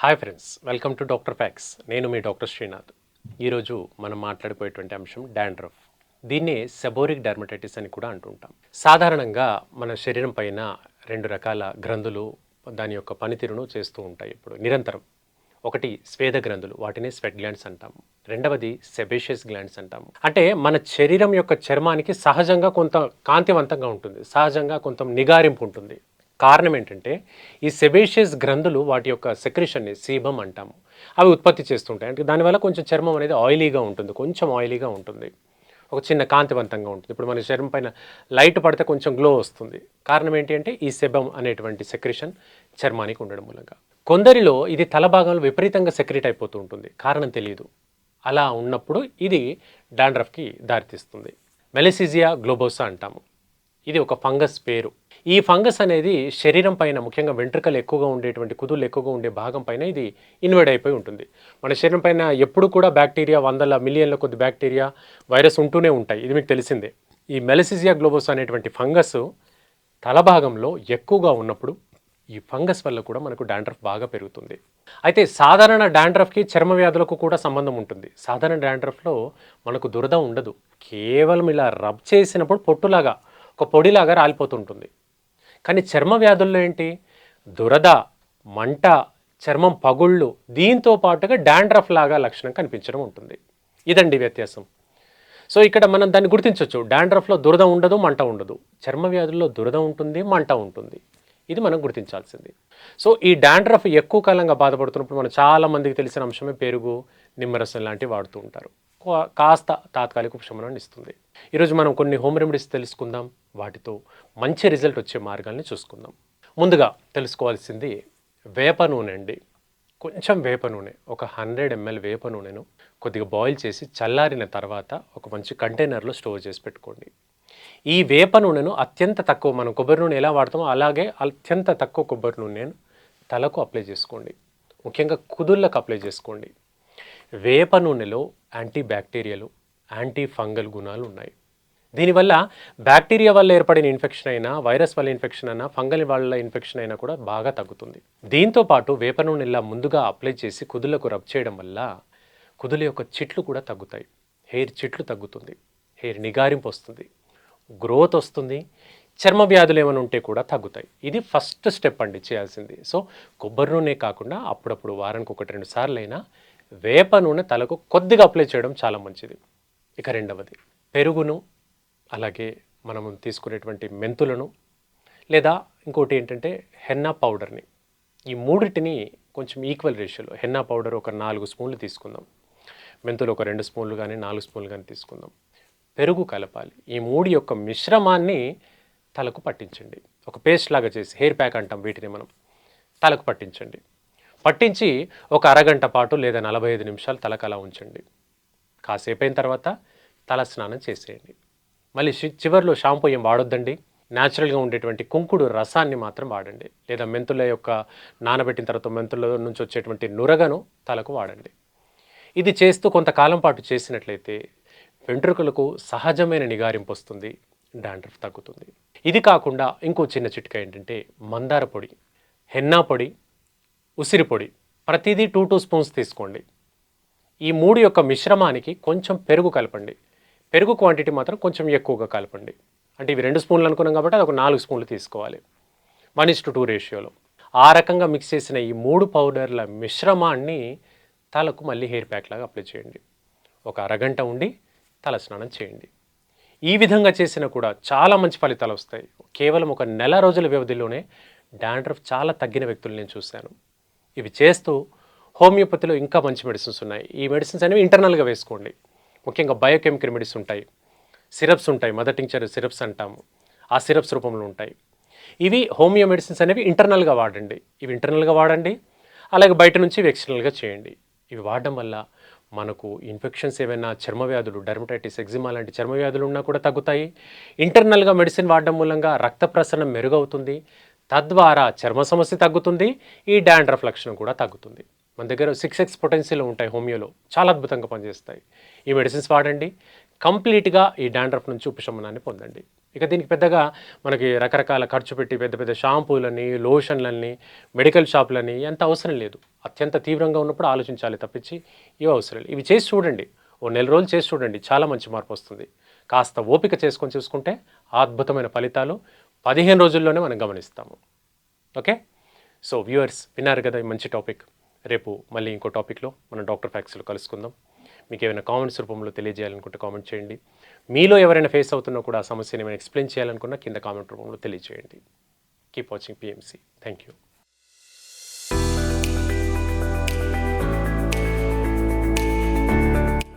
Hi friends welcome to doctor facts. నేను మీ doctor Srinath. ఈరోజు మనం మాట్లాడిపోయేటువంటి అంశం డాండ్రఫ్. దీన్నే సెబోరిక్ డర్మటైటిస్ అని కూడా అంటుంటాం. సాధారణంగా మన శరీరం పైన రెండు రకాల గ్రంథులు దాని యొక్క పనితీరును చేస్తూ ఉంటాయి ఇప్పుడు. నిరంతరం. ఒకటి స్వేద గ్రంథులు వాటిని స్వెట్ గ్లాండ్స్ అంటాము రెండవది సెబేషియస్ గ్లాండ్స్ అంటాము అంటే మన శరీరం యొక్క చర్మానికి సహజంగా కొంత కాంతివంతంగా ఉంటుంది సహజంగా కొంత నిగారింపు ఉంటుంది. కారణం ఏంటంటే ఈ సెబేషియస్ గ్రంథులు వాటి యొక్క సెక్రిషన్ని సీబం అంటాము. అవి ఉత్పత్తి చేస్తుంటాయి. అంటే దానివల్ల కొంచెం చర్మం అనేది ఆయిలీగా ఉంటుంది. కొంచెం ఆయిలీగా ఉంటుంది. ఒక చిన్న కాంతివంతంగా ఉంటుంది. ఇప్పుడు మన చర్మం పైన లైట్ పడితే కొంచెం గ్లో వస్తుంది. కారణం ఏంటి అంటే ఈ సెబం అనేటువంటి సెక్రేషన్ చర్మానికి ఉండడం మూలంగా. కొందరిలో ఇది తల భాగంలో విపరీతంగా సెక్రెట్ అయిపోతూ ఉంటుంది. కారణం తెలియదు అలా ఉన్నప్పుడు ఇది డాండ్రఫ్కి దారితీస్తుంది. మెలసిజియా గ్లోబోసా అంటాము. ఇది ఒక ఫంగస్ పేరు. ఈ ఫంగస్ అనేది శరీరం పైన ముఖ్యంగా వెంట్రుకలు ఎక్కువగా ఉండేటువంటి కుదులు ఎక్కువగా ఉండే భాగం పైన ఇది ఇన్వైడ్ అయిపోయి ఉంటుంది. మన శరీరం పైన ఎప్పుడు కూడా బ్యాక్టీరియా వందల మిలియన్ల కొద్ది బ్యాక్టీరియా వైరస్ ఉంటూనే ఉంటాయి. ఇది మీకు తెలిసిందే. ఈ మెలసిజియా గ్లోబోస్ అనేటువంటి ఫంగస్ తల భాగంలో ఎక్కువగా ఉన్నప్పుడు ఈ ఫంగస్ వల్ల కూడా మనకు డాండ్రఫ్ బాగా పెరుగుతుంది. అయితే సాధారణ డాండ్రఫ్కి చర్మ వ్యాధులకు కూడా సంబంధం ఉంటుంది. సాధారణ డాండ్రఫ్లో మనకు దురద ఉండదు. కేవలం ఇలా రబ్ చేసినప్పుడు పొట్టులాగా ఒక పొడిలాగా రాలిపోతుంటుంది. కానీ చర్మ వ్యాధుల్లో ఏంటి? దురద మంట చర్మం పగుళ్ళు దీంతో పాటుగా డాండ్రఫ్ లాగా లక్షణం కనిపించడం ఉంటుంది. ఇదండి వ్యత్యాసం. సో ఇక్కడ మనం దాన్ని గుర్తించవచ్చు డాండ్రఫ్లో దురద ఉండదు మంట ఉండదు. చర్మ వ్యాధుల్లో దురద ఉంటుంది మంట ఉంటుంది. ఇది మనం గుర్తించాల్సింది. సో ఈ డాండ్రఫ్ ఎక్కువ కాలంగా బాధపడుతున్నప్పుడు మనం చాలా మందికి తెలిసిన అంశమే పెరుగు నిమ్మరసం లాంటివి వాడుతూ ఉంటారు. కాస్త తాత్కాలిక ఉపశమనాన్ని ఇస్తుంది. ఈరోజు మనం కొన్ని హోమ్ రెమెడీస్ తెలుసుకుందాం. వాటితో మంచి రిజల్ట్ వచ్చే మార్గాల్ని చూసుకుందాం. ముందుగా తెలుసుకోవాల్సింది వేప నూనె అండి. కొంచెం వేప నూనె ఒక హండ్రెడ్ ఎంఎల్ వేప నూనెను కొద్దిగా బాయిల్ చేసి చల్లారిన తర్వాత ఒక మంచి కంటైనర్లో స్టోర్ చేసి పెట్టుకోండి. ఈ వేప నూనెను అత్యంత తక్కువ మనం కొబ్బరి నూనె ఎలా వాడతామో అలాగే అత్యంత తక్కువ కొబ్బరి నూనెను తలకు అప్లై చేసుకోండి. ముఖ్యంగా కుదుళ్ళకు అప్లై చేసుకోండి. వేప నూనెలో యాంటీ బ్యాక్టీరియలు యాంటీ ఫంగల్ గుణాలు ఉన్నాయి. దీనివల్ల బ్యాక్టీరియా వల్ల ఏర్పడిన ఇన్ఫెక్షన్ అయినా వైరస్ వల్ల ఇన్ఫెక్షన్ అయినా ఫంగల్ వల్ల ఇన్ఫెక్షన్ అయినా కూడా బాగా తగ్గుతుంది. దీంతో పాటు వేప నూనెలా ముందుగా అప్లై చేసి కుదులకు రబ్ చేయడం వల్ల కుదుల యొక్క చిట్లు కూడా తగ్గుతాయి. హెయిర్ చిట్లు తగ్గుతుంది. హెయిర్ నిగారింపు వస్తుంది. గ్రోత్ వస్తుంది. చర్మ వ్యాధులు ఏమైనా ఉంటే కూడా తగ్గుతాయి. ఇది ఫస్ట్ స్టెప్ అండి చేయాల్సింది. సో కొబ్బరి నూనె కాకుండా అప్పుడప్పుడు వారానికి ఒకటి రెండు సార్లు అయినా వేప నూనె తలకు కొద్దిగా అప్లై చేయడం చాలా మంచిది. ఇక రెండవది పెరుగును అలాగే మనము తీసుకునేటువంటి మెంతులను లేదా ఇంకోటి ఏంటంటే హెన్నా పౌడర్ని. ఈ మూడింటిని కొంచెం ఈక్వల్ రేషియోలో హెన్నా పౌడర్ ఒక నాలుగు స్పూన్లు తీసుకుందాం. మెంతులు ఒక రెండు స్పూన్లు కానీ నాలుగు స్పూన్లు కానీ తీసుకుందాం. పెరుగు కలపాలి. ఈ మూడు యొక్క మిశ్రమాన్ని తలకు పట్టించండి. ఒక పేస్ట్ లాగా చేసి హెయిర్ ప్యాక్ అంటాం వీటిని మనం. తలకు పట్టించండి. పట్టించి ఒక అరగంట పాటు లేదా నలభై ఐదు నిమిషాలు తలకలా ఉంచండి. కాసేపు అయిన తర్వాత తల స్నానం చేసేయండి. మళ్ళీ చివరిలో షాంపూ ఏం వాడొద్దండి? న్యాచురల్గా ఉండేటువంటి కుంకుడు రసాన్ని మాత్రం వాడండి. లేదా మెంతుల యొక్క నానబెట్టిన తర్వాత మెంతుల నుంచి వచ్చేటువంటి నురగను తలకు వాడండి. ఇది చేస్తూ కొంతకాలం పాటు చేసినట్లయితే వెంట్రుకలకు సహజమైన నిగారింపు వస్తుంది డాండ్రఫ్ తగ్గుతుంది. ఇది కాకుండా ఇంకో చిన్న చిట్కా ఏంటంటే మందార పొడి హెన్నా పొడి ఉసిరిపొడి ప్రతిదీ టూ టూ స్పూన్స్ తీసుకోండి. ఈ మూడు యొక్క మిశ్రమానికి కొంచెం పెరుగు కలపండి. పెరుగు క్వాంటిటీ మాత్రం కొంచెం ఎక్కువగా కలపండి. అంటే ఇవి రెండు స్పూన్లు అనుకున్నాం కాబట్టి అది ఒక నాలుగు స్పూన్లు తీసుకోవాలి. వన్ ఇస్ టు టూ రేషియోలో ఆ రకంగా మిక్స్ చేసిన ఈ మూడు పౌడర్ల మిశ్రమాన్ని తలకు మళ్ళీ హెయిర్ ప్యాక్ లాగా అప్లై చేయండి. ఒక అరగంట ఉండి తల స్నానం చేయండి. ఈ విధంగా చేసినా కూడా చాలా మంచి ఫలితాలు వస్తాయి. కేవలం ఒక నెల రోజుల వ్యవధిలోనే డాండ్రఫ్ చాలా తగ్గిన వ్యక్తులు నేను చూశాను. ఇవి చేస్తూ హోమియోపతిలో ఇంకా మంచి మెడిసిన్స్ ఉన్నాయి. ఈ మెడిసిన్స్ అనేవి ఇంటర్నల్గా వేసుకోండి. ముఖ్యంగా బయోకెమికల్ మెడిసిన్స్ ఉంటాయి. సిరప్స్ ఉంటాయి. మదర్ టింక్చర్ సిరప్స్ అంటాము. ఆ సిరప్స్ రూపంలో ఉంటాయి. ఇవి హోమియో మెడిసిన్స్ అనేవి ఇంటర్నల్గా వాడండి. ఇవి ఇంటర్నల్గా వాడండి. అలాగే బయట నుంచి ఎక్స్టర్నల్గా చేయండి. ఇవి వాడడం వల్ల మనకు ఇన్ఫెక్షన్స్ ఏమైనా చర్మ వ్యాధులు డర్మటైటిస్ ఎగ్జిమా లాంటి చర్మ వ్యాధులు ఉన్నా కూడా తగ్గుతాయి. ఇంటర్నల్గా మెడిసిన్ వాడడం మూలంగా రక్త ప్రసరణ మెరుగవుతుంది. తద్వారా చర్మ సమస్య తగ్గుతుంది ఈ డాండ్రఫ్ లక్షణం కూడా తగ్గుతుంది. మన దగ్గర సిక్స్ ఎక్స్ పొటెన్షియల్ ఉంటాయి హోమియోలో చాలా అద్భుతంగా పనిచేస్తాయి. ఈ మెడిసిన్స్ వాడండి కంప్లీట్గా ఈ డాండ్రఫ్ నుంచి ఉపశమనాన్ని పొందండి. ఇక దీనికి పెద్దగా మనకి రకరకాల ఖర్చు పెట్టి పెద్ద పెద్ద షాంపూలని లోషన్లని మెడికల్ షాపులని ఎంత అవసరం లేదు. అత్యంత తీవ్రంగా ఉన్నప్పుడు ఆలోచించాలి తప్పించి ఇవి అవసరం ఇవి చేసి చూడండి. ఓ నెల రోజులు చేసి చూడండి. చాలా మంచి మార్పు వస్తుంది. కాస్త ఓపిక చేసుకొని చూసుకుంటే అద్భుతమైన ఫలితాలు పదిహేను రోజుల్లోనే మనం గమనిస్తాము. ఓకే? సో వ్యూవర్స్ విన్నారు కదా ఈ మంచి టాపిక్. రేపు మళ్ళీ ఇంకో టాపిక్లో మనం డాక్టర్ ఫ్యాక్స్లో కలుసుకుందాం. మీకు ఏమైనా కామెంట్స్ రూపంలో తెలియజేయాలనుకుంటే కామెంట్ చేయండి. మీలో ఎవరైనా ఫేస్ అవుతున్నా కూడా ఆ సమస్యని ఏమైనా ఎక్స్ప్లెయిన్ చేయాలనుకున్నా కింద కామెంట్ రూపంలో తెలియజేయండి. Keep watching PMC. Thank you.